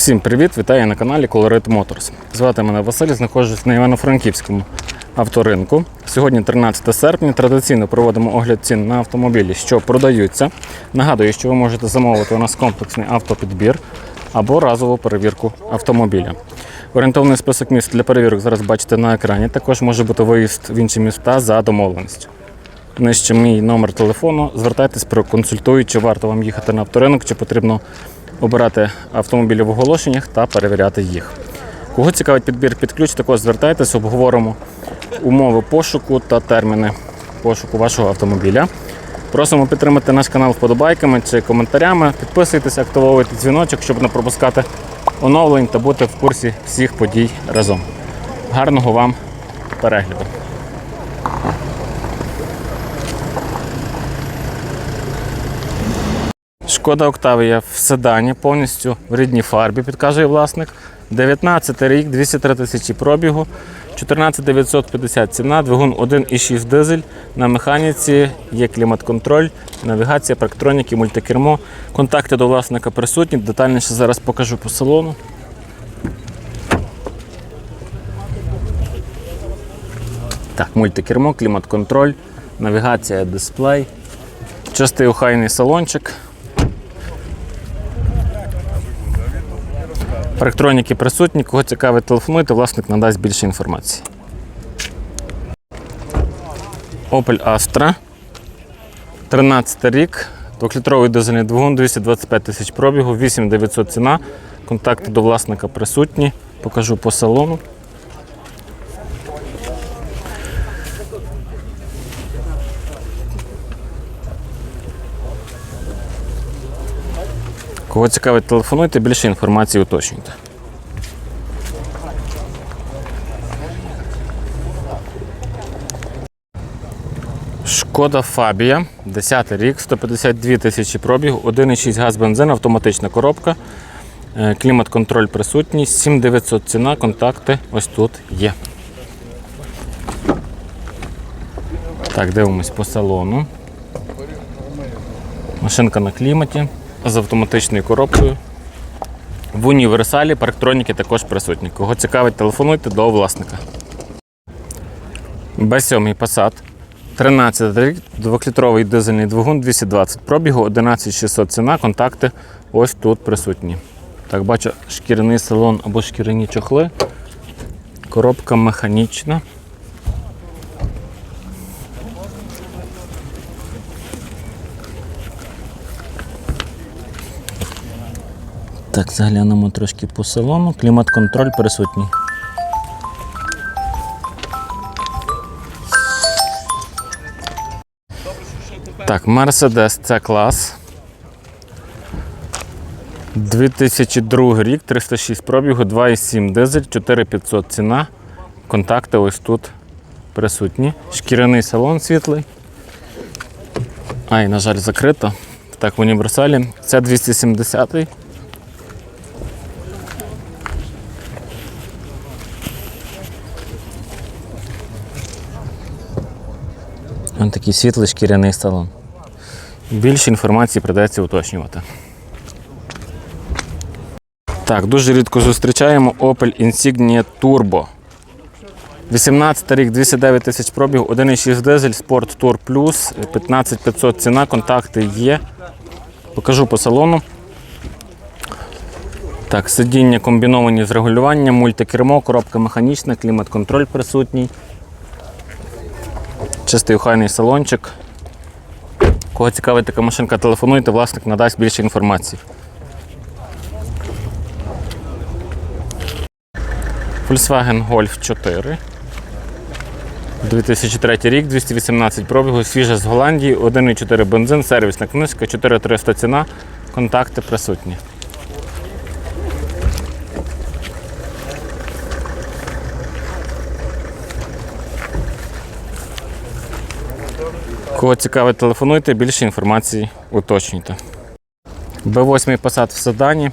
Всім привіт! Вітаю на каналі Colorit Motors. Звати мене Василь, знаходжусь на Івано-Франківському авторинку. Сьогодні 13 серпня. Традиційно проводимо огляд цін на автомобілі, що продаються. Нагадую, що ви можете замовити у нас комплексний автопідбір або разову перевірку автомобіля. Орієнтовний список міст для перевірок зараз бачите на екрані. Також може бути виїзд в інші міста за домовленістю. Нижче мій номер телефону. Звертайтесь, проконсультую, чи варто вам їхати на авторинок, чи потрібно обирати автомобілі в оголошеннях та перевіряти їх. Кого цікавить підбір під ключ, також звертайтесь, обговоримо умови пошуку та терміни пошуку вашого автомобіля. Просимо підтримати наш канал вподобайками чи коментарями. Підписуйтесь, активовуйте дзвіночок, щоб не пропускати оновлень та бути в курсі всіх подій разом. Гарного вам перегляду! Шкода Октавія в седані, повністю в рідній фарбі, підказує власник. 19 рік, 203 тисячі пробігу, 14 950 ціна, двигун 1,6 дизель. На механіці є клімат-контроль, навігація, парктроніки, мультикермо. Контакти до власника присутні. Детальніше зараз покажу по салону. Так, мультикермо, клімат-контроль, навігація, дисплей. Чистий охайний салончик. Парктроніки присутні, кого цікавить, телефонуйте, власник надасть більше інформації. Opel Astra. 13 рік. 2-літровий дизельний двигун, 225 тисяч пробігу, 8900 ціна. Контакти до власника присутні. Покажу по салону. Кого цікавить, телефонуйте, більше інформації уточнюйте. Шкода Фабія, 10 рік, 152 тисячі пробігу, 1,6 газ бензин, автоматична коробка, е, клімат-контроль присутній, 7900 ціна, контакти ось тут є. Так, дивимось по салону. Машинка на кліматі з автоматичною коробкою. В універсалі парктроніки також присутні. Кого цікавить, телефонуйте до власника. Б7 Passat. 13 рік, 2-літровий дизельний двигун, 220 пробігу, 11600 ціна, контакти ось тут присутні. Так, бачу шкіряний салон або шкіряні чохли. Коробка механічна. Так, заглянемо трошки по салону. Клімат-контроль присутній. Так, Mercedes C клас. 2002 рік, 306 пробігу, 2,7 дизель, 4500 ціна. Контакти ось тут присутні. Шкіряний салон світлий. Ай, на жаль, закрито. Так, в універсалі. Це 270 Ось такий світлий шкіряний салон. Більше інформації придеться уточнювати. Так, дуже рідко зустрічаємо Opel Insignia Turbo. 18 рік, 209 тисяч пробіг, 1,6 дизель, Sport Tour Plus, 15500 ціна, контакти є. Покажу по салону. Так, сидіння комбіновані з регулюванням, мультикермо, коробка механічна, клімат-контроль присутній. Чистий охайний салончик. Кого цікавить така машинка, телефонуйте, власник надасть більше інформації. Volkswagen Golf 4. 2003 рік, 218 пробігу, свіжа з Голландії, 1,4 бензин, сервісна книжка, 4300 ціна, контакти присутні. Кого цікавить, телефонуйте, більше інформації уточнюйте. Б8 посад в Седані.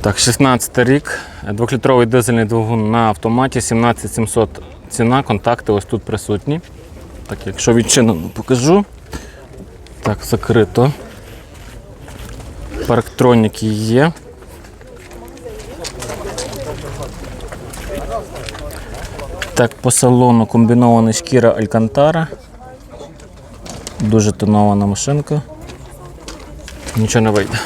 Так, 16 рік, Двохлітровий дизельний двигун на автоматі, 17700 ціна, контакти ось тут присутні. Так, Якщо відчинено, ну, покажу. Так, закрито. Парктроніки є. Так, по салону комбінований шкіра Алькантара. Дуже тонована машинка. Нічого не вийде.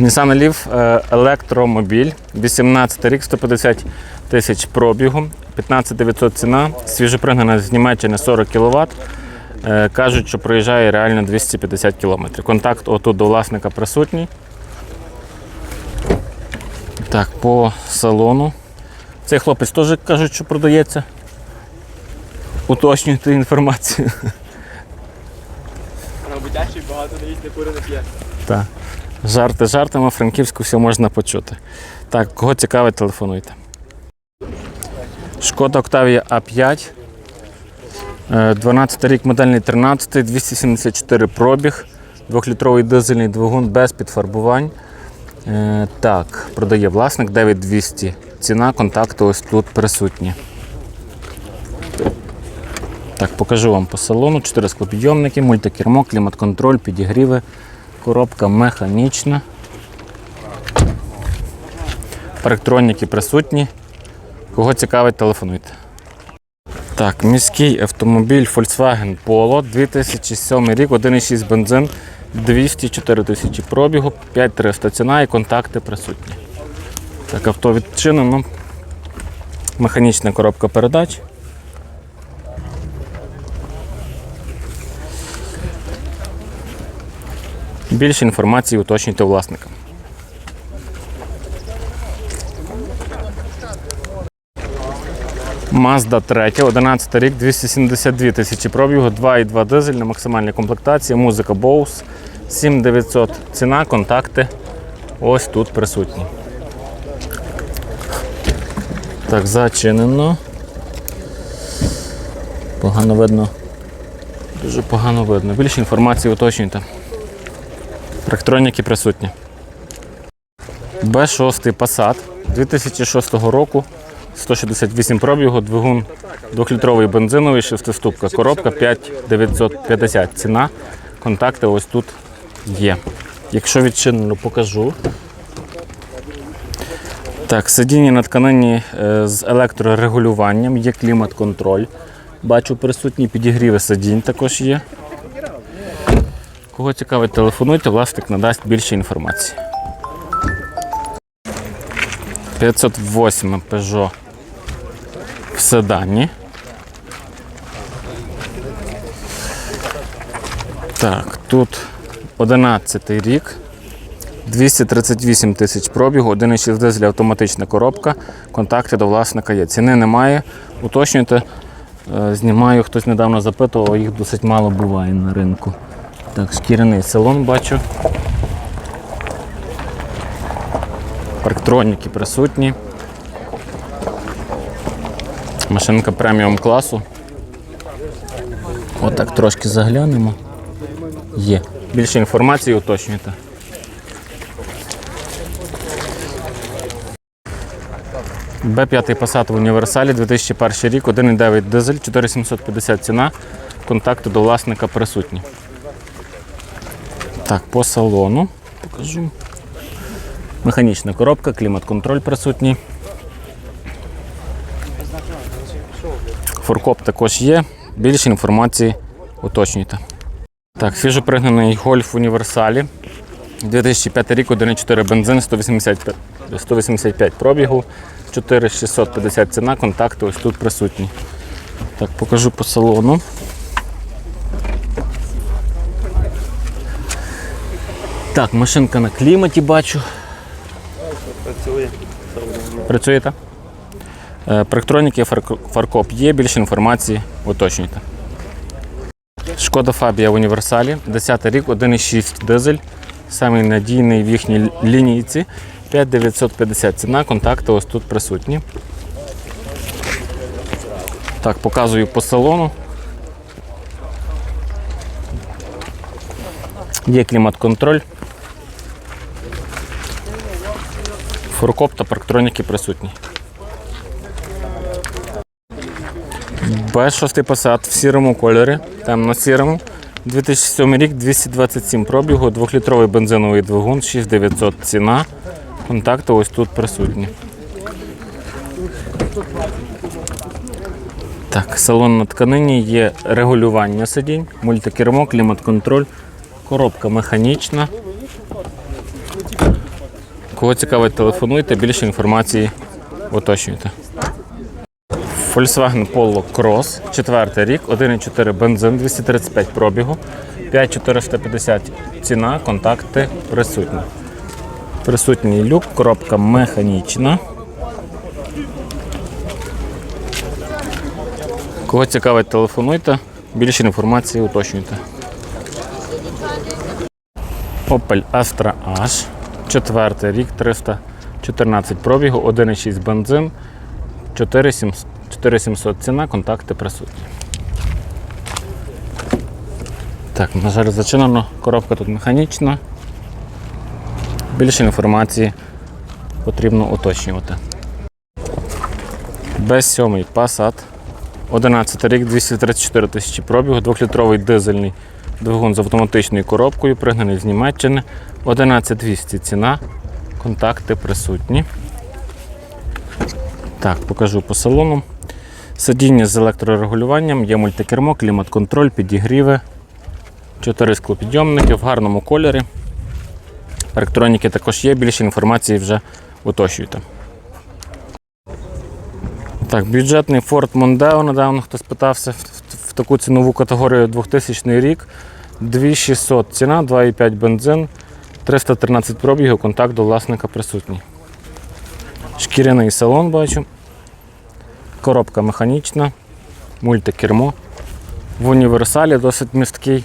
Nissan Leaf е, електромобіль, 18 рік, 150 тисяч пробігу, 15 900 ціна, свіжопригнана з Німеччини 40 кВт. Кажуть, що проїжджає реально 250 км. Контакт отут до власника присутній. Так, по салону. Цей хлопець теж кажуть, що продається. Уточнюйте інформацію. Роботящий багато не їсть, не кури, не п'є. Так. Жарти жартами, франківську все можна почути. Так, кого цікавить, телефонуйте. Шкода A5. Е, 12 рік модельний 13, 274 пробіг, 2-літровий дизельний двигун без підфарбувань. Е, Так, продає власник 9200. Ціна, контакти ось тут присутні. Так, покажу вам по салону. 4 склопідйомники, мультикермо, клімат-контроль, підігріви, коробка механічна. Парктроніки присутні. Кого цікавить, телефонуйте. Так, міський автомобіль Volkswagen Polo 2007 рік, 1,6 бензин, 204 тисячі пробігу, 5300 ціна і контакти присутні. Так, авто відчинено. Механічна коробка передач. Більше інформації уточнюйте власника. Mazda 3, 11 рік, 272 тисячі пробігу, 2,2 дизель на максимальній комплектації, музика Bose, 7900 ціна, контакти ось тут присутні. Так, зачинено. Погано видно. Дуже погано видно. Більше інформації уточнюйте. Трактроніки присутні. Б6 Passat 2006 року. 168 пробігу, двигун 2-літровий бензиновий, шестиступка, коробка 5950. Ціна. Контакти ось тут є. Якщо відчинено, покажу. Так, сидіння на тканині е, з електрорегулюванням, є клімат-контроль. Бачу присутні підігріви сидінь також є. Кого цікавить, телефонуйте, власник надасть більше інформації. 508 Peugeot в седані. Так, тут 11 рік. 238 тисяч пробігу, 1,6 дизель автоматична коробка. Контакти до власника є. Ціни немає. Уточнюйте. Е, Знімаю, хтось недавно запитував, їх досить мало буває на ринку. Так, шкіряний салон бачу. Парктроніки присутні. Машинка преміум класу. Отак трошки заглянемо. Є. Більше інформації уточнюйте. Б5 Passat в універсалі 2001 рік, 1,9 дизель, 4750 ціна. Контакти до власника присутні. Так, по салону покажу. Механічна коробка, клімат-контроль присутній. Форкоп також є. Більше інформації уточнюйте. Так, свіжопригнаний гольф універсалі. 2005 рік, 1,4 бензин, 185, 185 пробігу, 4650 ціна, контакти ось тут присутні. Так, покажу по салону. Так, машинка на кліматі бачу. Працює. Працює так? Е, Проектроніки, фаркоп є, більше інформації уточнюйте. Шкода Фабія в універсалі, 10 рік, 1,6 дизель, самий надійний в їхній лінійці. 5950 ціна, контакти ось тут присутні. Так, показую по салону. Є клімат-контроль. Фуркоп та парктроніки присутні. Б6 Passat в сірому кольорі, темно-сірому. 2007 рік 227 пробігу, 2-літровий бензиновий двигун, 6900 ціна. Контакти ось тут присутні. Так, салон на тканині є регулювання сидінь, мультикермо, клімат-контроль, коробка механічна. Кого цікавить, телефонуйте, більше інформації уточнюйте. Volkswagen Polo Cross, четвертий рік, 1,4 бензин, 235 пробігу, 5450 ціна, контакти присутні. Присутній люк, коробка механічна. Кого цікавить, телефонуйте, більше інформації уточнюйте. Opel Astra H, четвертий рік, 314 пробігу, 1,6 бензин, 4700 4700 ціна, контакти присутні. Так, на жаль, зачинено. Коробка тут механічна. Більше інформації потрібно уточнювати. Б7 Passat. 11 рік, 234 тисячі пробігу, 2-літровий дизельний двигун з автоматичною коробкою, пригнаний з Німеччини. 11200 ціна. Контакти присутні. Так, покажу по салону. Сидіння з електрорегулюванням, є мультикермо, клімат-контроль, підігріви, 4 склопідйомники в гарному кольорі. Електроніки також є, більше інформації вже уточнюйте. Так, бюджетний Ford Mondeo, недавно хтось питався в, таку цінову категорію 2000 рік. 2600 ціна, 2,5 бензин, 313 пробігів, контакт до власника присутній. Шкіряний салон бачу. Коробка механічна, мультикермо. В універсалі досить місткий.